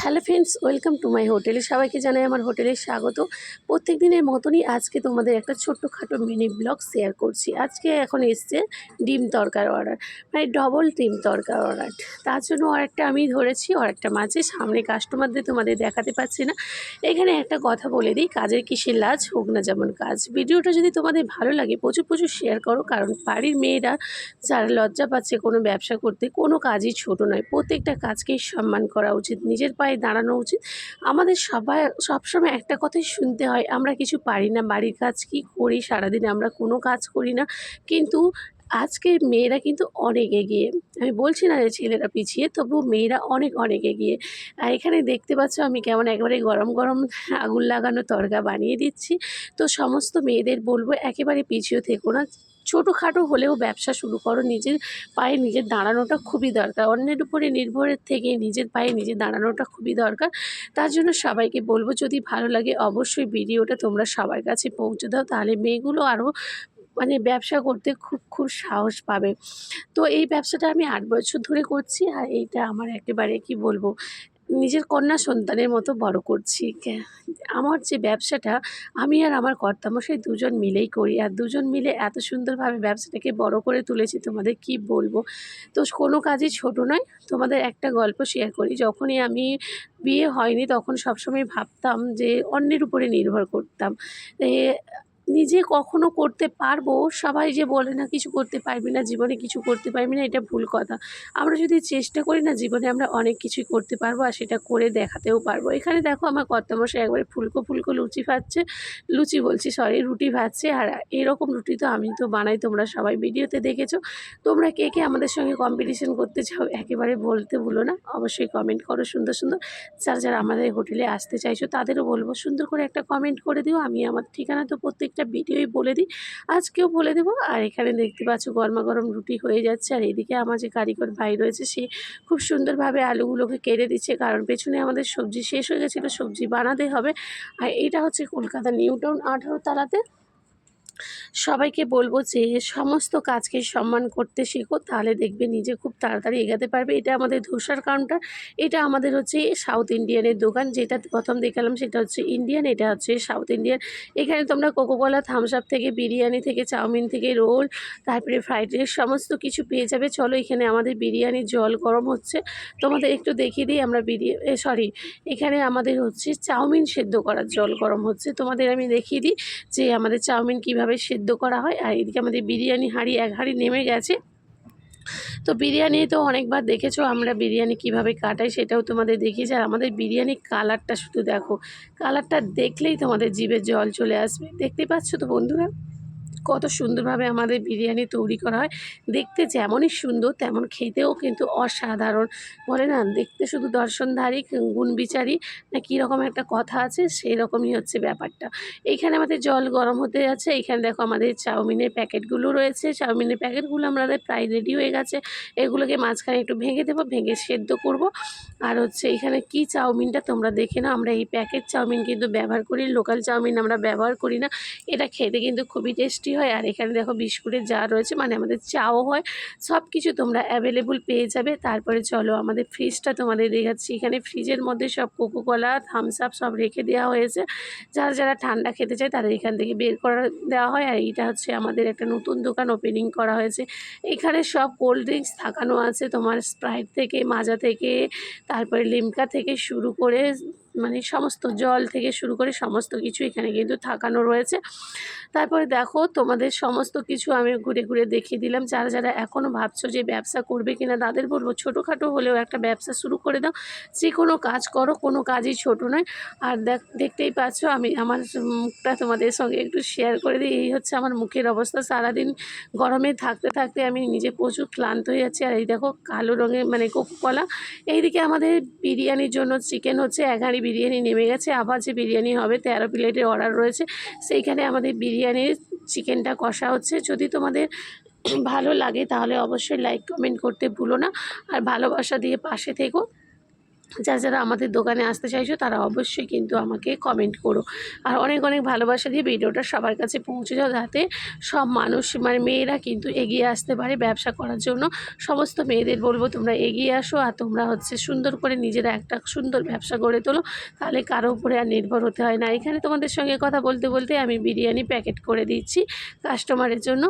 Hello friends, welcome to my হোটেলে। সবাইকে জানাই আমার হোটেলে স্বাগত। প্রত্যেক দিনের মতনই আজকে তোমাদের একটা ছোট্টখাটো মিনি ব্লগ শেয়ার করছি। আজকে এখন এসছে ডিম তরকার অর্ডার মানে ডবল ডিম তরকার অর্ডার তার জন্য অর্ডারটা আমি ধরেছি অর্ডারটা মাঝে সামনে কাস্টমারদের তোমাদের দেখাতে পাচ্ছি না। এখানে একটা কথা বলে দিই, কাজের কিসের লাজ হোক না যেমন কাজ। ভিডিওটা যদি তোমাদের ভালো লাগে, প্রচুর প্রচুর শেয়ার করো, কারণ বাড়ির মেয়েরা যারা লজ্জা পাচ্ছে কোনো ব্যবসা করতে, কোনো কাজই ছোট নয়। প্রত্যেকটা কাজকেই সম্মান করা উচিত। নিজের পায়ে দাঁড়ানো উচিত। আমাদের সবাই, সবসময় একটা কথাই শুনতে হয়, আমরা কিছু পারি না, বাড়ির কাজ কি করি, সারাদিন আমরা কোনো কাজ করি না। কিন্তু আজকের মেয়েরা কিন্তু অনেক এগিয়ে। আমি বলছি না যে ছেলেরা পিছিয়ে তবু মেয়েরা অনেক অনেক এগিয়ে। আর এখানে দেখতে পাচ্ছ আমি কেমন একেবারে গরম গরম আগুন লাগানো তরকা বানিয়ে দিচ্ছি। তো সমস্ত মেয়েদের বলব, একেবারে পিছিয়ে থেকো না। ছোটোখাটো হলেও ব্যবসা শুরু করো, নিজের পায়ে নিজের দাঁড়ানোটা খুবই দরকার। অন্যের উপরে নির্ভরের থেকে নিজের পায়ে নিজে দাঁড়ানোটা খুবই দরকার। তার জন্য সবাইকে বলব, যদি ভালো লাগে অবশ্যই ভিডিওটা তোমরা সবার কাছে পৌঁছে দাও, তাহলে মেয়েগুলো আরও মানে ব্যবসা করতে খুব খুব সাহস পাবে। তো এই ব্যবসাটা আমি আট বছর ধরে করছি আর এইটা আমার একেবারে কি বলব, নিজের কন্যা সন্তানের মতো বড় করছি। আমার যে ব্যবসাটা, আমি আর আমার কর্তামশাই দুজন মিলেই করি। আর দুজন মিলে এত সুন্দরভাবে ব্যবসাটাকে বড় করে তুলেছি, তোমাদের কি বলব? তো কোনো কাজই ছোট নয়, তোমাদের একটা গল্প শেয়ার করি। যখনই আমি বিয়ে হয়নি, তখন সবসময় ভাবতাম যে অন্যের উপরে নির্ভর করতাম। নিজে কখনো করতে পারব, সবাই যে বলে না কিছু করতে পারবি না, জীবনে কিছু করতে পারবি না, এটা ভুল কথা। আমরা যদি চেষ্টা করি না, জীবনে আমরা অনেক কিছুই করতে পারব আর সেটা করে দেখাতেও পারব। এখানে দেখো আমার কর্তামশাই একবারে ফুলকো ফুলকো লুচি ভাজছে লুচি বলছি, সরি, রুটি ভাজছে আর এরকম রুটি তো আমি তো বানাই, তোমরা সবাই ভিডিওতে দেখেছ। তোমরা কে কে আমাদের সঙ্গে কম্পিটিশন করতে চাও, একেবারে বলতে ভুলো না। অবশ্যই কমেন্ট করো সুন্দর সুন্দর। যারা যারা আমাদের হোটেলে আসতে চাইছো, তাদেরও বলব, সুন্দর করে একটা কমেন্ট করে দিও। আমি আমার ঠিকানা তো প্রত্যেকটা ভিডিওই বলে দিই। আজকেও বলে দেবো। আর এখানে দেখতে পাচ্ছ গরমা গরম রুটি হয়ে যাচ্ছে। আর এদিকে আমার যে কারিগর ভাই রয়েছে, সে খুব সুন্দরভাবে আলুগুলোকে কেটে দিচ্ছে। কারণ পেছনে আমাদের সবজি শেষ হয়ে গেছিল, সবজি বানাতে হবে। আর এটা হচ্ছে কলকাতা নিউ টাউন আঠারো তালাতে সবাইকে বলব যে সমস্ত কাজকে সম্মান করতে শেখো, তাহলে দেখবে নিজে খুব তাড়াতাড়ি এগাতে পারবে। এটা আমাদের ধোসার কাউন্টার এটা আমাদের হচ্ছে সাউথ ইন্ডিয়ানের দোকান, যেটা প্রথম দেখালাম সেটা হচ্ছে ইন্ডিয়ান এটা হচ্ছে সাউথ ইন্ডিয়ান এখানে তোমরা কোকোকলা থামস আপ থেকে, বিরিয়ানি থেকে, চাউমিন থেকে, রোল, তারপরে ফ্রাইড রাইস সমস্ত কিছু পেয়ে যাবে। চলো এখানে আমাদের বিরিয়ানির জল গরম হচ্ছে। তোমাদের একটু দেখিয়ে দিই আমরা বিরিয়ানি সরি এখানে আমাদের হচ্ছে চাউমিন সেদ্ধ করার জল গরম হচ্ছে। তোমাদের আমি দেখিয়ে দিই যে আমাদের চাউমিন কীভাবে সেদ্ধ করা হয় আর এদিকে আমাদের বিরিয়ানি হাঁড়ি এক হাঁড়ি নেমে গেছে। তো বিরিয়ানি তো অনেকবার দেখেছ, আমরা বিরিয়ানি কীভাবে কাটাই সেটাও তোমাদের দেখিয়েছি। আর আমাদের বিরিয়ানি কালারটা শুধু দেখো, কালারটা দেখলেই তোমাদের জিভে জল চলে আসবে। দেখতে পাচ্ছ তো বন্ধুরা? কত সুন্দরভাবে আমাদের বিরিয়ানি তৈরি করা হয়। দেখতে যেমনই সুন্দর, তেমন খেতেও কিন্তু অসাধারণ। বলে না, দেখতে শুধু দর্শনধারী, গুণ বিচারী, না কীরকম একটা কথা আছে সেই রকমই হচ্ছে ব্যাপারটা। এইখানে আমাদের জল গরম হতে যাচ্ছে। এখানে দেখো আমাদের চাউমিনের প্যাকেটগুলো রয়েছে। চাউমিনের প্যাকেটগুলো আমাদের প্রায় রেডি হয়ে গেছে। এগুলোকে মাঝখানে একটু ভেঙে দেবো, ভেঙে সেদ্ধ করব। আর হচ্ছে এখানে কি চাউমিনটা তোমরা দেখে না আমরা এই প্যাকেট চাউমিন কিন্তু ব্যবহার করি লোকাল চাউমিন আমরা ব্যবহার করি না। এটা খেতে কিন্তু খুবই টেস্টি হয়। আর এখানে দেখো বিস্কুটের যা রয়েছে মানে আমাদের চাও হয়। সব কিছু তোমরা অ্যাভেলেবল পেয়ে যাবে। তারপরে চলো আমাদের ফ্রিজটা তোমাদের দেখাচ্ছি। এখানে ফ্রিজের মধ্যে সব কোকোকলা থামস আপ সব রেখে দেওয়া হয়েছে। যারা যারা ঠান্ডা খেতে চায় তাদের এখান থেকে বের করা দেওয়া হয়। আর এইটা হচ্ছে আমাদের একটা নতুন দোকান ওপেনিং করা হয়েছে। এখানে সব কোল্ড ড্রিঙ্কস থাকানো আছে তোমার স্প্রাইট থেকে, মাজা থেকে, তারপরে লিমকা থেকে শুরু করে মানে সমস্ত জল থেকে শুরু করে সমস্ত কিছু এখানে কিন্তু থাকানো রয়েছে। তারপরে দেখো, তোমাদের সমস্ত কিছু আমি ঘুরে ঘুরে দেখিয়ে দিলাম। যারা যারা এখনও ভাবছ যে ব্যবসা করবে কিনা, তাদের বলব ছোটোখাটো হলেও একটা ব্যবসা শুরু করে দাও। যে কোনো কাজ করো, কোনো কাজই ছোট নয়। আর দেখ, দেখতেই পাচ্ছ আমি আমার মুখটা তোমাদের সঙ্গে একটু শেয়ার করে দিই। এই হচ্ছে আমার মুখের অবস্থা। সারাদিন গরমে থাকতে থাকতে আমি নিজে প্রচুর ক্লান্ত হয়ে যাচ্ছি। আর এই দেখো, কালো রঙের মানে কোকোকলা। এইদিকে আমাদের বিরিয়ানির জন্য চিকেন হচ্ছে হাঁড়ি বিরিয়ানি নেমে গেছে। আবার যে বিরিয়ানি হবে, তেরো প্লেটের অর্ডার রয়েছে। সেইখানে আমাদের বিরিয়ানির চিকেনটা কষা হচ্ছে। যদি তোমাদের ভালো লাগে, তাহলে অবশ্যই লাইক কমেন্ট করতে ভুলো না। আর ভালোবাসা দিয়ে পাশে থেকো। যারা যারা আমাদের দোকানে আসতে চাইছো, তারা অবশ্যই কিন্তু আমাকে কমেন্ট করো। আর অনেক অনেক ভালোবাসা দিয়ে ভিডিওটা সবার কাছে পৌঁছে যাও, যাতে সব মানুষ মানে মেয়েরা কিন্তু এগিয়ে আসতে পারে ব্যবসা করার জন্য। সমস্ত মেয়েদের বলব, তোমরা এগিয়ে আসো আর তোমরা হচ্ছে সুন্দর করে নিজেরা একটা সুন্দর ব্যবসা গড়ে তোলো। তাহলে কারও উপরে আর নির্ভর হতে হয় না। এখানে তোমাদের সঙ্গে কথা বলতে বলতে আমি বিরিয়ানি প্যাকেট করে দিচ্ছি কাস্টমারের জন্য।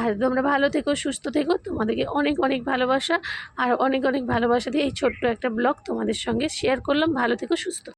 আর তোমরা ভালো থেকো, সুস্থ থেকো। তোমাদেরকে অনেক অনেক ভালোবাসা। আর অনেক অনেক ভালোবাসা দিয়ে এই ছোট্ট একটা ব্লগ তোমাদের সঙ্গে শেয়ার করলাম। ভালো থেকো সুস্থ